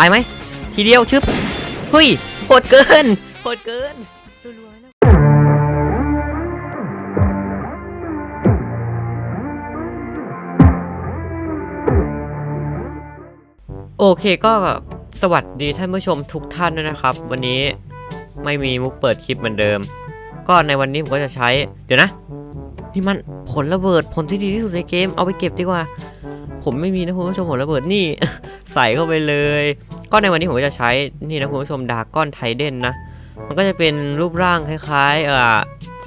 ตายไหม ทีเดียวชึบเฮ้ยโหดเกินโหดเกินรัวๆนะโอเคก็สวัสดีท่านผู้ชมทุกท่านด้วยนะครับ วันนี้ไม่มีมุกเปิดคลิปเหมือนเดิม ก็ในวันนี้ผมก็จะใช้ เดี๋ยวนะ นี่มันผลระเบิดผลที่ดีที่สุดในเกมเอาไปเก็บดีกว่า ผมไม่มีนะคุณผู้ชมผลระเบิดนี่ ใส่เข้าไปเลย ก็ในวันนี้ผมก็จะใช้นี่นะคุณผู้ชมดากอนไทเดนนะ มันก็จะเป็นรูปร่างคล้ายๆเอ่อ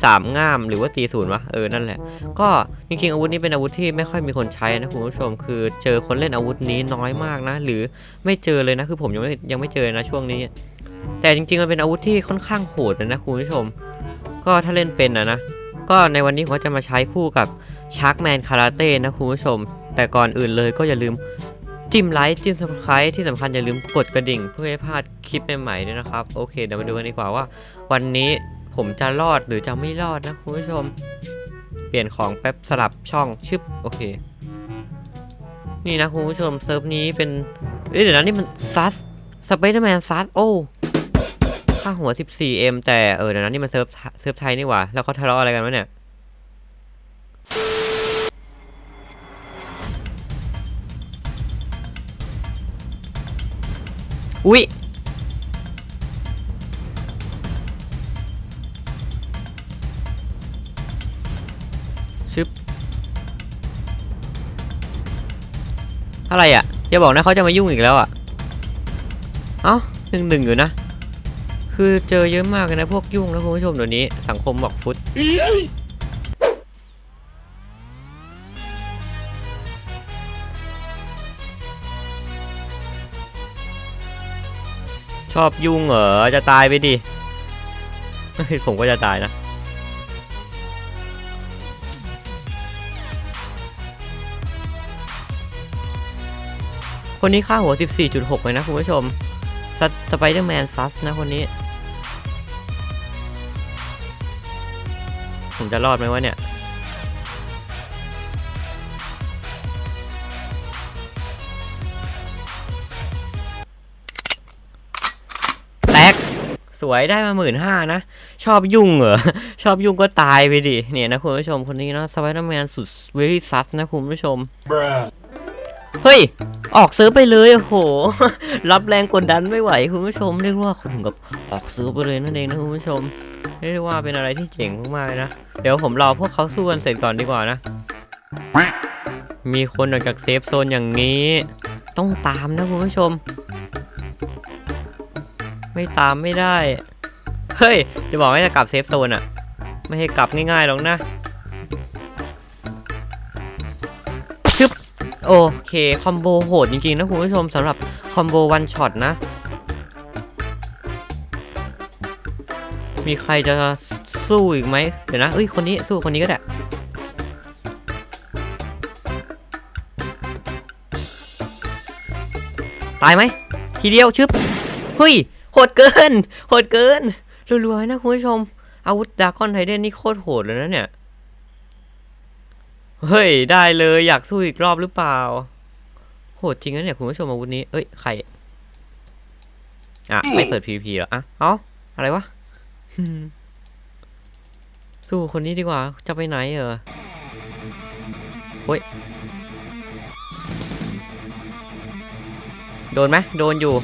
สามง่ามหรือว่าตีศูนย์วะเออนั่นแหละ ก็จริงๆอาวุธนี้เป็นอาวุธที่ไม่ค่อยมีคนใช้นะคุณผู้ชม คือเจอคนเล่นอาวุธนี้น้อยมากนะ หรือไม่เจอเลยนะคือผมยังไม่ยังไม่เจอนะช่วงนี้ แต่จริงๆมันเป็นอาวุธที่ค่อนข้างโหดเลยนะคุณผู้ชม ก็ถ้าเล่นเป็นนะนะก็ในวันนี้ผมจะมาใช้คู่กับชาร์กแมนคาราเต้นะคุณผู้ชม แต่ก่อนอื่นเลยก็อย่าลืม จิ้มไลค์จิ้ม subscribe ที่สำคัญอย่าลืมกดกระดิ่ง เพื่อไม่พลาดคลิปใหม่ๆด้วยนะครับ โอเคเดี๋ยวมาดูกันดีกว่าว่า วันนี้ผมจะรอดหรือจะไม่รอดนะคุณผู้ชม เปลี่ยนของแป๊บสลับช่องชึบโอเค นี่นะคุณผู้ชมเซิร์ฟนี้เป็นเเดี๋ยวนะนี่มันซัสสไปเดอร์แมนซัสโอ้ค่าหัว 14M แต่เออเดี๋ยวนะนี่มันเซิร์ฟเซิร์ฟไทยนี่หว่า แล้วเขาทะเลาะอะไรกันวะเนี่ย อุ๊ยชึบอะไรอะอย่าบอกนะเขาจะมายุ่งอีกแล้วอะ เอ้าหนึ่งหนึ่งอยู่นะ คือเจอเยอะมากเลยนะพวกยุ่งนะคุณผู้ชมเดี๋ยวนี้ สังคมบอกฟุต ชอบยุ่งเหรอ จะตายไปดิ ผมก็จะตายนะ คนนี้ค่าหัว 14.6 เลยนะคุณผู้ชม สไปเดอร์แมนซัสนะคนนี้ ผมจะรอดไหมวะเนี่ย สวยได้มาหมื่นห้านะ ชอบยุ่งเหรอ ชอบยุ่งก็ตายไปดิ เนี่ยนะคุณผู้ชมคนนี้นะสไปเดอร์แมนสุดเวรี่ซัสนะคุณผู้ชม Bruh. เฮ้ย ออกซื้อไปเลยโอ้โห รับแรงกดดันไม่ไหวคุณผู้ชมเรียกว่าถึงกับออกซื้อไปเลยนั่นเองนะคุณผู้ชมเรียกได้ว่าเป็นอะไรที่เจ๋งมากๆเลยนะ เดี๋ยวผมรอพวกเขาสู้กันเสร็จก่อนดีกว่านะ มีคนออกจากเซฟโซนอย่างนี้ ต้องตามนะคุณผู้ชม ไม่ตามไม่ได้ เฮ้ย จะบอกให้จะกลับเซฟโซนอะไม่ให้กลับง่ายๆหรอกนะชึบโอเค คอมโบโหดจริงๆนะคุณผู้ชมสำหรับคอมโบวันช็อตนะ มีใครจะสู้อีกไหมเดี๋ยวนะเอ้ย คนนี้สู้คนนี้ก็ได้ตายไหมทีเดียวชึบเฮ้ย โหดเกิน โหดเกิน รัวๆนะคุณผู้ชม อาวุธดากอนไทเดนนี่โคตรโหดเลยนะเนี่ย เฮ้ย ได้เลยอยากสู้อีกรอบหรือเปล่า โหดจริงนะเนี่ยคุณผู้ชมอาวุธนี้ เอ้ยใครอะไม่เปิด PVP เหรออะเอ้าอะไรวะ สู้คนนี้ดีกว่า จะไปไหนเออเฮ้ย โดนไหมโดนอยู่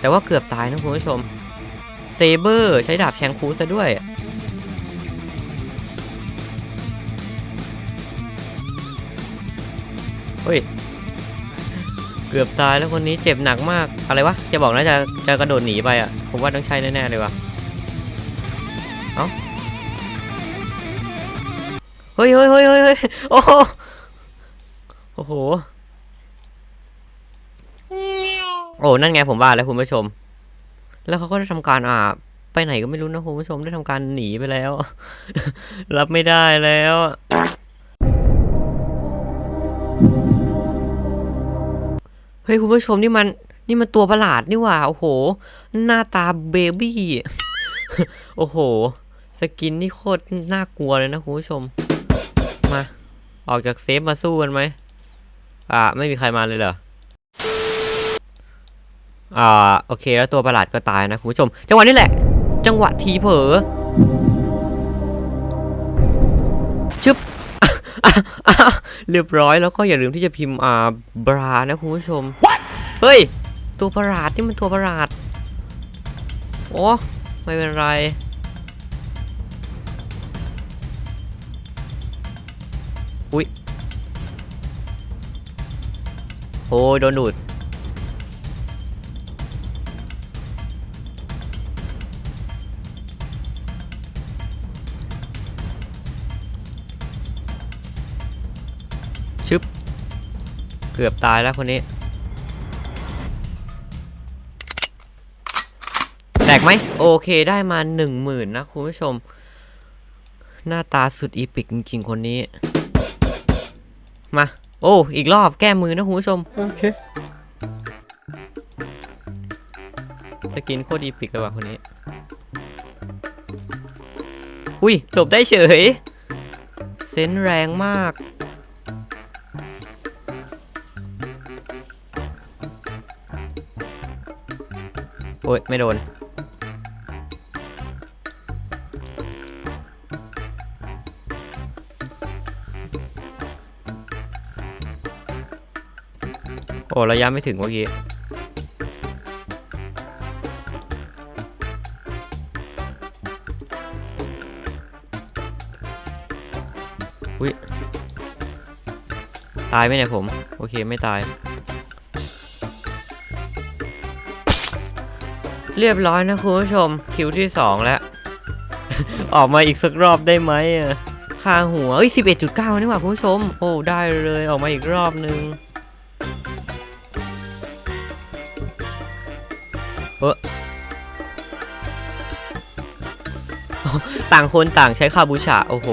แต่ว่าเกือบตายนะคุณผู้ชม เซเบอร์ใช้ดาบแชงคูซะด้วย เฮ้ย เกือบตายแล้วคนนี้เจ็บหนักมาก อะไรวะ จะบอกนะจะจะกระโดดหนีไปอะ ผมว่าต้องใช่แน่ๆเลยวะเอ้า เฮ้ยเฮ้ยเฮ้ยเฮ้ยเฮ้ยโอ้โห โอ้นั่นไงผมว่าแล้วคุณผู้ชม แล้วเขาก็ได้ทำการอ่า ไปไหนก็ไม่รู้นะคุณผู้ชมได้ทำการหนีไปแล้ว รับไม่ได้แล้วเฮ้ยคุณผู้ชมนี่มัน นี่มันตัวประหลาดนี่หว่า โอ้โห หน้าตาเบบี้ โอ้โห สกินนี่โคตรน่ากลัวเลยนะคุณผู้ชม มา ออกจากเซฟมาสู้กันไหมอ่า ไม่มีใครมาเลยเหรอ อ่าโอเคแล้วตัวประหลาดก็ตายนะคุณผู้ชม จังหวะนี้แหละ จังหวะทีเผลอชึบอะอะอะเรียบร้อยแล้วก็อย่าลืมที่จะพิมพ์อ่าบรานะคุณผู้ชม เฮ้ย ตัวประหลาดนี่มันตัวประหลาดโอ้ไม่เป็นไรอุ้ยโอ้ยโดนดูด เกือบตายแล้วคนนี้ แตกไหมโอเคได้มาหนึ่งหมื่นนะคุณผู้ชม หน้าตาสุดอีปิกจริงๆคนนี้ มา โอ้ อีกรอบแก้มือนะคุณผู้ชม โอเคสกินโคตรอีปิกเลยว่ะคนนี้ อุ้ยหลบได้เฉย เซนส์แรงมาก โอ้ย ไม่โดน โอ้ระยะไม่ถึงเมื่อกี้อุ้ยตายไหมเนี่ยผม โอเคไม่ตาย เรียบร้อยนะคุณผู้ชม คิวที่2แล้ว ออกมาอีกสักรอบได้ไหมค่าหัวเอ้ย11.9นี่หว่าคุณผู้ชม โอ้ได้เลยออกมาอีกรอบนึงเออต่างคนต่างใช้คาบูชาโอ้โห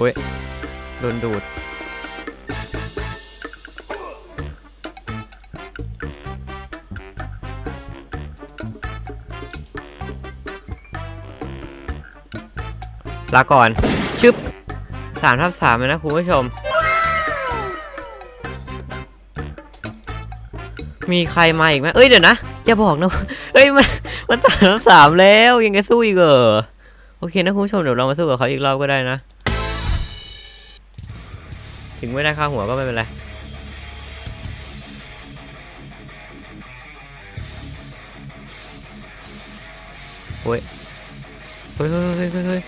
อ้ย โดนดูด ลาก่อน ชึบสามทับสามเลยนะคุณผู้ชม มีใครมาอีกไหมเอ้ยเดี๋ยวนะ อย่าบอกนะ เอ้ยมันมันสามทับสามแล้วยังไงสู้อีกเหรอโอเคนะคุณผู้ชมเดี๋ยวเรามาสู้กับเขาอีกรอบก็ได้นะ ถึงไม่ได้ค่าหัวก็ไม่เป็นไร โอ้ยเฮ้ยเฮ้ยเฮ้ยเฮ้ยเฮ้ย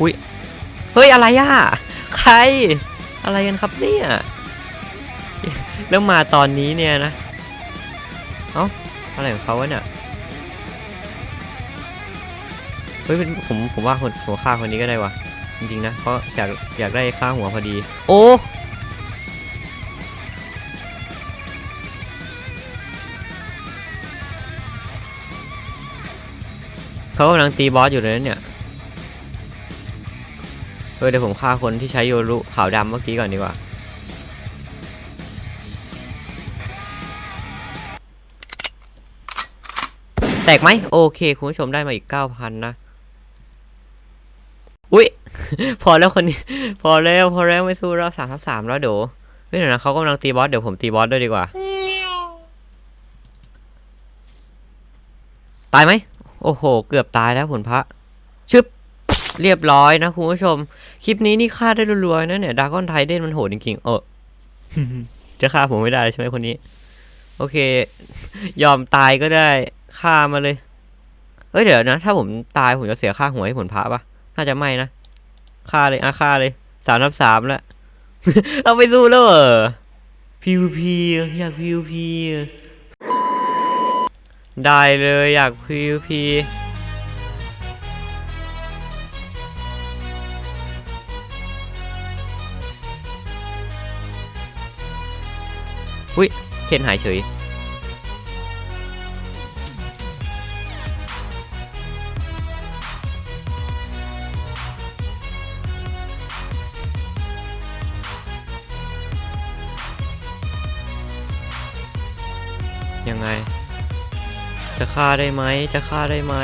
อุ้ย เฮ้ย อะไรอะ ใคร อะไรกันครับเนี่ย แล้วมาตอนนี้เนี่ยนะ เอ้าอะไรของเขาวะเนี่ยเฮ้ยผมผมว่าคนหัวฆ่าคนนี้ก็ได้วะจริงๆนะเพราะอยากอยากได้ค่าหัวพอดี โอ้เขากำลังตีบอสอยู่เลยนะเนี่ยเฮ้ยเดี๋ยวผมฆ่าคนที่ใช้โยรุขาวดำเมื่อกี้ก่อนดีกว่า ตกไหมโอเคคุณผู้ชมได้มาอีก9,000นนะอุ๊ยพอแล้วคนนี้ พอแล้วพอแล้วไม่สู้แล้วสามทับสามแล้วเดี๋ยวเฮ้ยเดี๋ยวนะเขากำลังตีบอสเดี๋ยวผมตีบอสด้วยดีกว่า ตายไหมโอ้โห เกือบตายแล้วผลพระชึบเรียบร้อยนะคุณผู้ชม คลิปนี้นี่ฆ่าได้รัวๆนะเนี่ยดากอนไทเดนมันโหดจริงๆเออจะฆ่าผมไม่ได้ใช่ไหมคนนี้ โอเค ยอมตายก็ได้ ฆ่ามาเลย เอ้ยเดี๋ยวนะ ถ้าผมตายผมจะเสียค่าหัวให้ผลพระปะน่าจะไม่นะฆ่าเลยอะฆ่าเลยสามทับสามแล้วเราไปสู้แล้วเหรอพีวพีอยากพีวพีได้เลยอยากพีวพีอุ้ยเคนหายเฉย ยังไง จะฆ่าได้ไหมจะฆ่าได้ไหม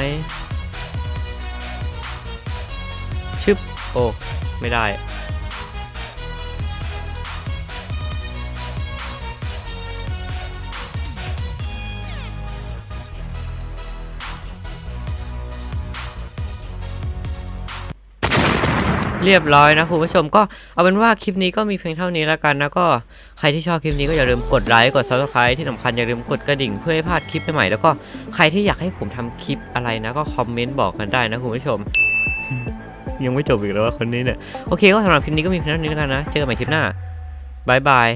ชึบโอ้ ไม่ได้ เรียบร้อยนะคุณผู้ชมก็เอาเป็นว่าคลิปนี้ก็มีเพียงเท่านี้แล้วกันนะก็ใครที่ชอบคลิปนี้ก็อย่าลืมกดไลค์กด subscribe ที่สำคัญอย่าลืมกดกระดิ่งเพื่อให้พลาดคลิปใหม่ๆแล้วก็ใครที่อยากให้ผมทำคลิปอะไรนะก็คอมเมนต์บอกกันได้นะคุณผู้ชม ยังไม่จบอีกแล้วว่าคนนี้เนี่ยโอเคก็สำหรับคลิปนี้ก็มีเพียงเท่านี้แล้วกันนะ เจอกันใหม่คลิปหน้าบายบาย